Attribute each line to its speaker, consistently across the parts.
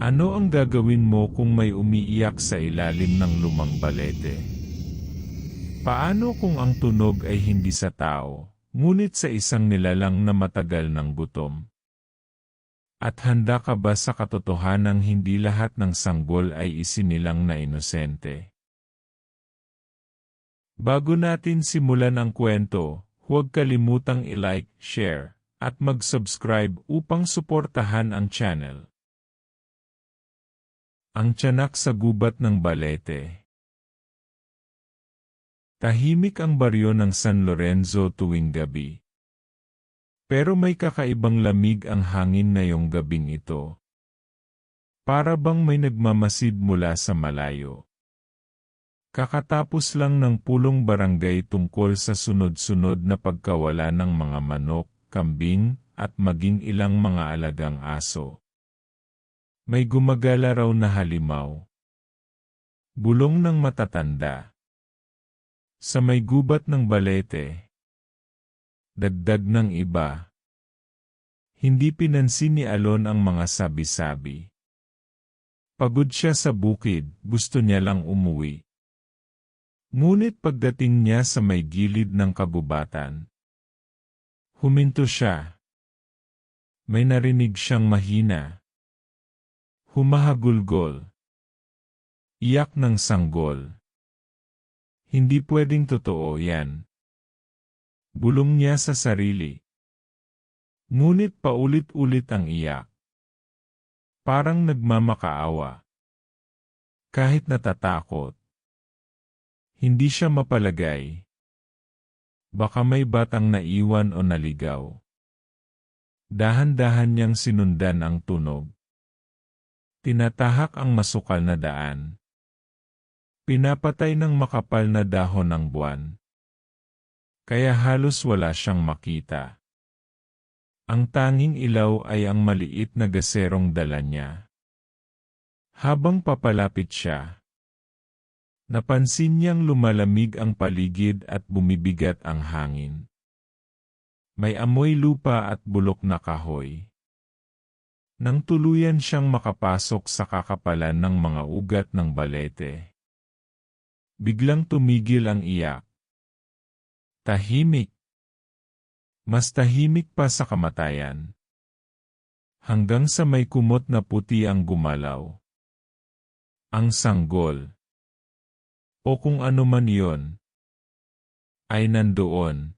Speaker 1: Ano ang gagawin mo kung may umiiyak sa ilalim ng lumang balete? Paano kung ang tunog ay hindi sa tao, ngunit sa isang nilalang na matagal ng gutom? At handa ka ba sa katotohanang hindi lahat ng sanggol ay isinilang na inosente? Bago natin simulan ang kwento, huwag kalimutang i-like, share, at mag-subscribe upang suportahan ang channel. Ang tiyanak sa gubat ng balete. Tahimik ang baryo ng San Lorenzo tuwing gabi. Pero may kakaibang lamig ang hangin ngayong gabing ito. Para bang may nagmamasid mula sa malayo. Kakatapos lang ng pulong barangay tungkol sa sunod-sunod na pagkawala ng mga manok, kambing, at maging ilang mga alagang aso. May gumagala raw na halimaw. Bulong ng matatanda. Sa may gubat ng balete. Dagdag ng iba. Hindi pinansin ni Alon ang mga sabi-sabi. Pagod siya sa bukid, gusto niya lang umuwi. Ngunit pagdating niya sa may gilid ng kagubatan, huminto siya. May narinig siyang mahina. Humahagulgol. Iyak ng sanggol. Hindi pwedeng totoo yan. Bulong niya sa sarili. Ngunit paulit-ulit ang iyak. Parang nagmamakaawa. Kahit natatakot. Hindi siya mapalagay. Baka may batang naiwan o naligaw. Dahan-dahan niyang sinundan ang tunog. Tinatahak ang masukal na daan. Pinapatay ng makapal na dahon ng buwan. Kaya halos wala siyang makita. Ang tanging ilaw ay ang maliit na gaserong dala niya. Habang papalapit siya, napansin niyang lumalamig ang paligid at bumibigat ang hangin. May amoy lupa at bulok na kahoy. Nang tuluyan siyang makapasok sa kakapalan ng mga ugat ng balete. Biglang tumigil ang iyak. Tahimik. Mas tahimik pa sa kamatayan. Hanggang sa may kumot na puti ang gumalaw. Ang sanggol. O kung ano man iyon. Ay nandoon.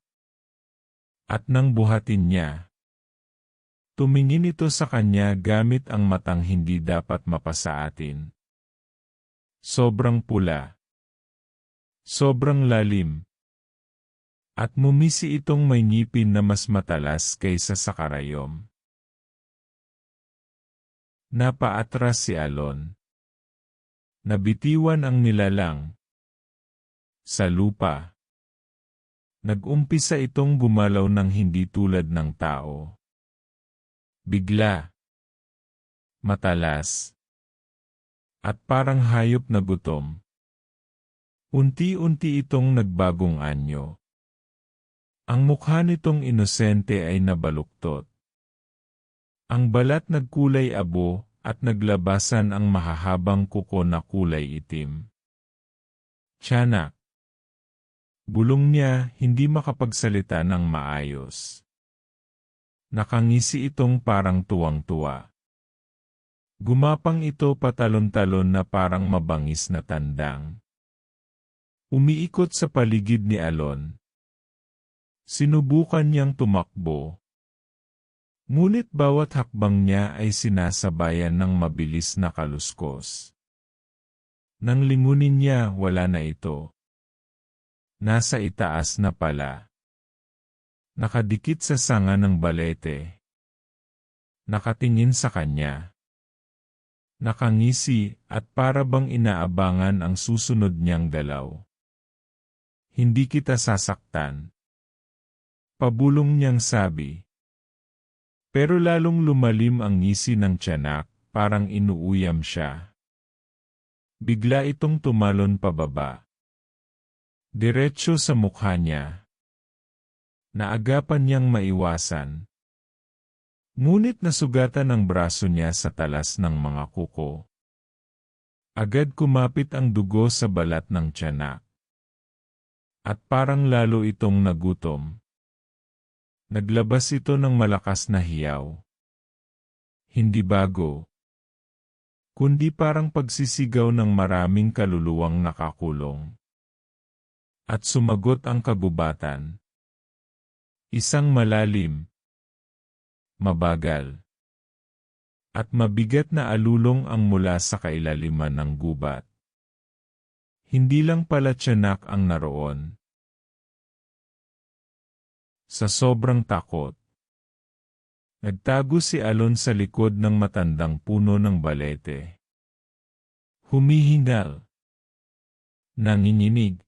Speaker 1: At nang buhatin niya. Tumingin ito sa kanya gamit ang matang hindi dapat mapasa atin. Sobrang pula. Sobrang lalim. At mumisi itong may ngipin na mas matalas kaysa sa karayom. Napaatras si Alon. Nabitiwan ang nilalang. Sa lupa. Nag-umpisa itong gumalaw ng hindi tulad ng tao. Bigla. Matalas. At parang hayop na gutom. Unti-unti itong nagbagong anyo. Ang mukha nitong inosente ay nabaluktot. Ang balat nagkulay abo at naglabasan ang mahahabang kuko na kulay itim. Tiyanak. Bulong niya hindi makapagsalita ng maayos. Nakangisi itong parang tuwang-tuwa. Gumapang ito patalon-talon na parang mabangis na tandang. Umiikot sa paligid ni Alon. Sinubukan niyang tumakbo. Ngunit bawat hakbang niya ay sinasabayan ng mabilis na kaluskos. Nang lingunin niya, wala na ito. Nasa itaas na pala. Nakadikit sa sanga ng balete. Nakatingin sa kanya. Nakangisi at para bang inaabangan ang susunod niyang dalaw. Hindi kita sasaktan. Pabulong niyang sabi. Pero lalong lumalim ang ngisi ng tiyanak, parang inuuyam siya. Bigla itong tumalon pababa. Diretso sa mukha niya. Naagapan niyang maiwasan. Ngunit nasugatan ang braso niya sa talas ng mga kuko. Agad kumapit ang dugo sa balat ng tiyanak. At parang lalo itong nagutom. Naglabas ito ng malakas na hiyaw. Hindi bago. Kundi parang pagsisigaw ng maraming kaluluwang nakakulong. At sumagot ang kagubatan. Isang malalim, mabagal, at mabigat na alulong ang mula sa kailaliman ng gubat. Hindi lang pala tiyanak ang naroon. Sa sobrang takot, nagtago si Alon sa likod ng matandang puno ng balete. Humihingal. Nanginginig.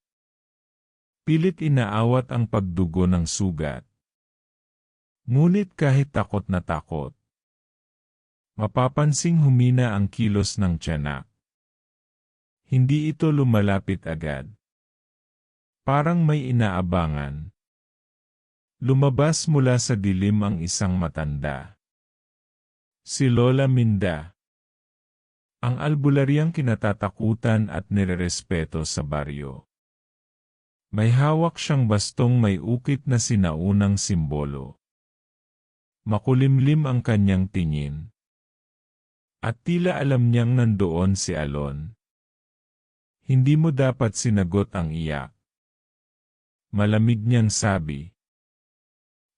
Speaker 1: Pilit inaawat ang pagdugo ng sugat. Ngunit kahit takot na takot, mapapansing humina ang kilos ng tiyanak. Hindi ito lumalapit agad. Parang may inaabangan. Lumabas mula sa dilim ang isang matanda. Si Lola Minda. Ang albularyang kinatatakutan at nirerespeto sa baryo. May hawak siyang bastong may ukit na sinaunang simbolo. Makulimlim ang kanyang tingin. At tila alam niyang nandoon si Alon. Hindi mo dapat sinagot ang iyak. Malamig niyang sabi.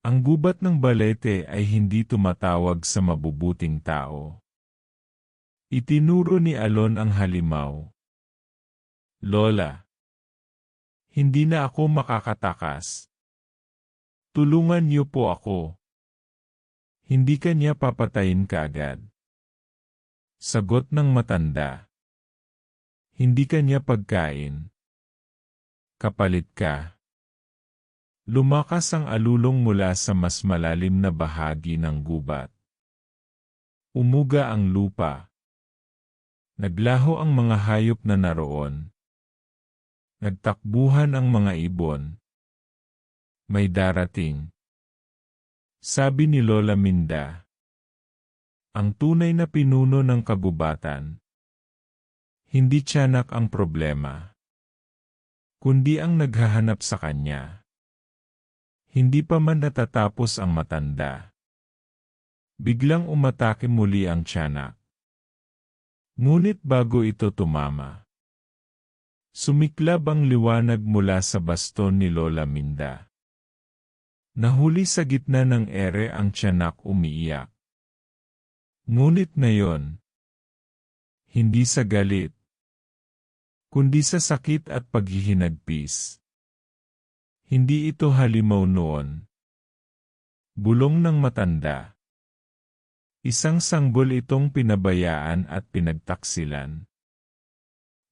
Speaker 1: Ang gubat ng balete ay hindi tumatawag sa mabubuting tao. Itinuro ni Alon ang halimaw. Lola. Hindi na ako makakatakas. Tulungan niyo po ako. Hindi ka niya papatayin kaagad. Sagot ng matanda. Hindi ka niya pagkain. Kapalit ka. Lumakas ang alulong mula sa mas malalim na bahagi ng gubat. Umuga ang lupa. Naglaho ang mga hayop na naroon. Nagtakbuhan ang mga ibon. May darating. Sabi ni Lola Minda. Ang tunay na pinuno ng kagubatan. Hindi tiyanak ang problema. Kundi ang naghahanap sa kanya. Hindi pa man natatapos ang matanda. Biglang umatake muli ang tiyanak. Ngunit bago ito tumama. Sumiklab ang liwanag mula sa baston ni Lola Minda. Nahuli sa gitna ng ere ang tiyanak umiiyak. Ngunit ngayon, hindi sa galit, kundi sa sakit at paghihinagpis. Hindi ito halimaw noon. Bulong ng matanda. Isang sanggol itong pinabayaan at pinagtaksilan.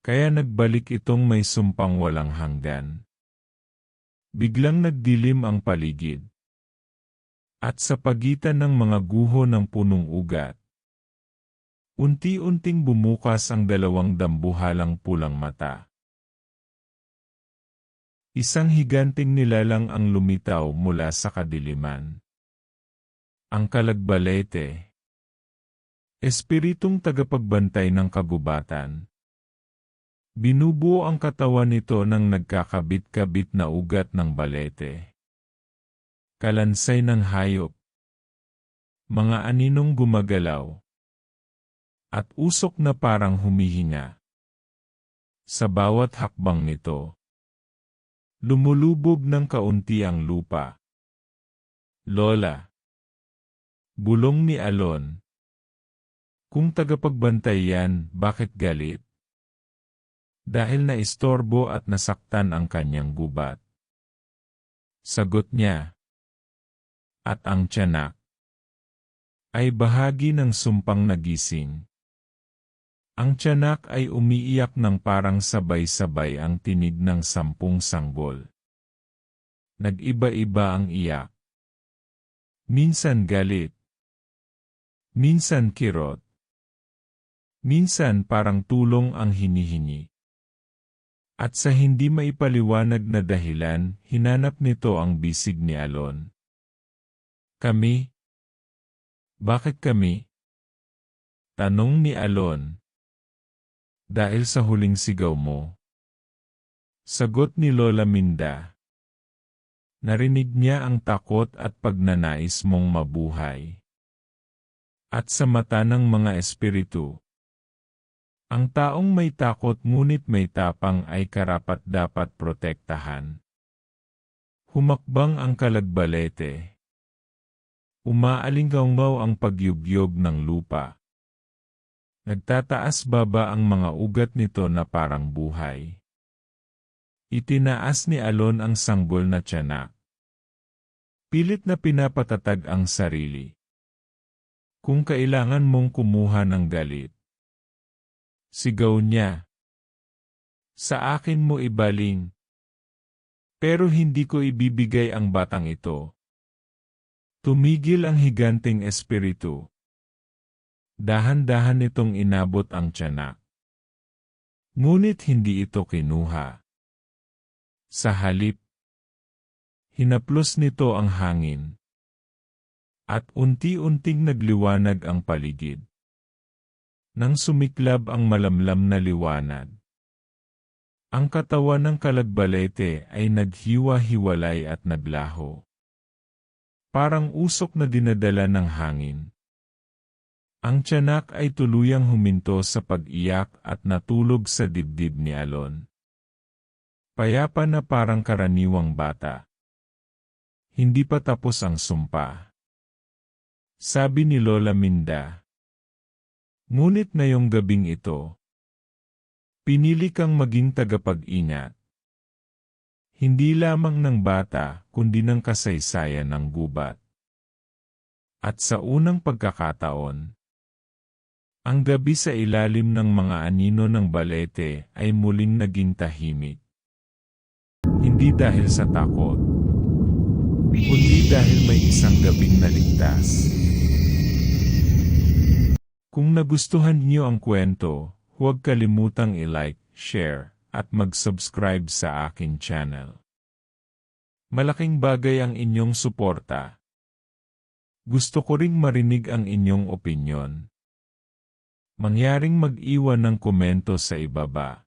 Speaker 1: Kaya nagbalik itong may sumpang walang hanggan. Biglang nagdilim ang paligid. At sa pagitan ng mga guho ng punong ugat, unti-unting bumukas ang dalawang dambuhalang pulang mata. Isang higanting nilalang ang lumitaw mula sa kadiliman. Ang kalagbalete. Espiritong tagapagbantay ng kagubatan. Binubuo ang katawan nito ng nagkakabit-kabit na ugat ng balete. Kalansay ng hayop. Mga aninong gumagalaw. At usok na parang humihinga. Sa bawat hakbang nito. Lumulubog ng kaunti ang lupa. Lola. Bulong ni Alon. Kung tagapagbantay yan, bakit galit? Dahil na istorbo at nasaktan ang kanyang gubat. Sagot niya. At ang tiyanak ay bahagi ng sumpang nagising. Ang tiyanak ay umiiyak ng parang sabay-sabay ang tinig ng sampung sanggol. Nag-iba-iba ang iyak. Minsan galit. Minsan kirot. Minsan parang tulong ang hinihingi. At sa hindi maipaliwanag na dahilan, hinanap nito ang bisig ni Alon. Kami? Bakit kami? Tanong ni Alon. Dahil sa huling sigaw mo. Sagot ni Lola Minda. Narinig niya ang takot at pagnanais mong mabuhay. At sa mata ng mga espiritu, ang taong may takot ngunit may tapang ay karapat-dapat protektahan. Humakbang ang kalagbalete. Umaalingaw ang pagyugyog ng lupa. Nagtataas baba ang mga ugat nito na parang buhay. Itinaas ni Alon ang sanggol na tiyanak. Pilit na pinapatatag ang sarili. Kung kailangan mong kumuha ng galit. Sigaw niya. Sa akin mo ibaling. Pero hindi ko ibibigay ang batang ito. Tumigil ang higanting espiritu. Dahan-dahan nitong inabot ang tiyanak. Ngunit hindi ito kinuha. Sa halip, hinaplos nito ang hangin. At unti-unting nagliwanag ang paligid. Nang sumiklab ang malamlam na liwanag. Ang katawan ng kalagbalete ay naghiwa-hiwalay at naglaho. Parang usok na dinadala ng hangin. Ang tiyanak ay tuluyang huminto sa pag-iyak at natulog sa dibdib ni Alon. Payapa na parang karaniwang bata. Hindi pa tapos ang sumpa. Sabi ni Lola Minda. Ngunit na yung gabing ito, pinili kang maging tagapag-ingat. Hindi lamang ng bata, kundi ng kasaysayan ng gubat. At sa unang pagkakataon, ang gabi sa ilalim ng mga anino ng balete ay muling naging tahimik. Hindi dahil sa takot, kundi dahil may isang gabing naligtas. Kung nagustuhan niyo ang kwento, huwag kalimutang i-like, share, at mag-subscribe sa akin channel. Malaking bagay ang inyong suporta. Gusto ko ring marinig ang inyong opinyon. Mangyaring mag-iwan ng komento sa ibaba.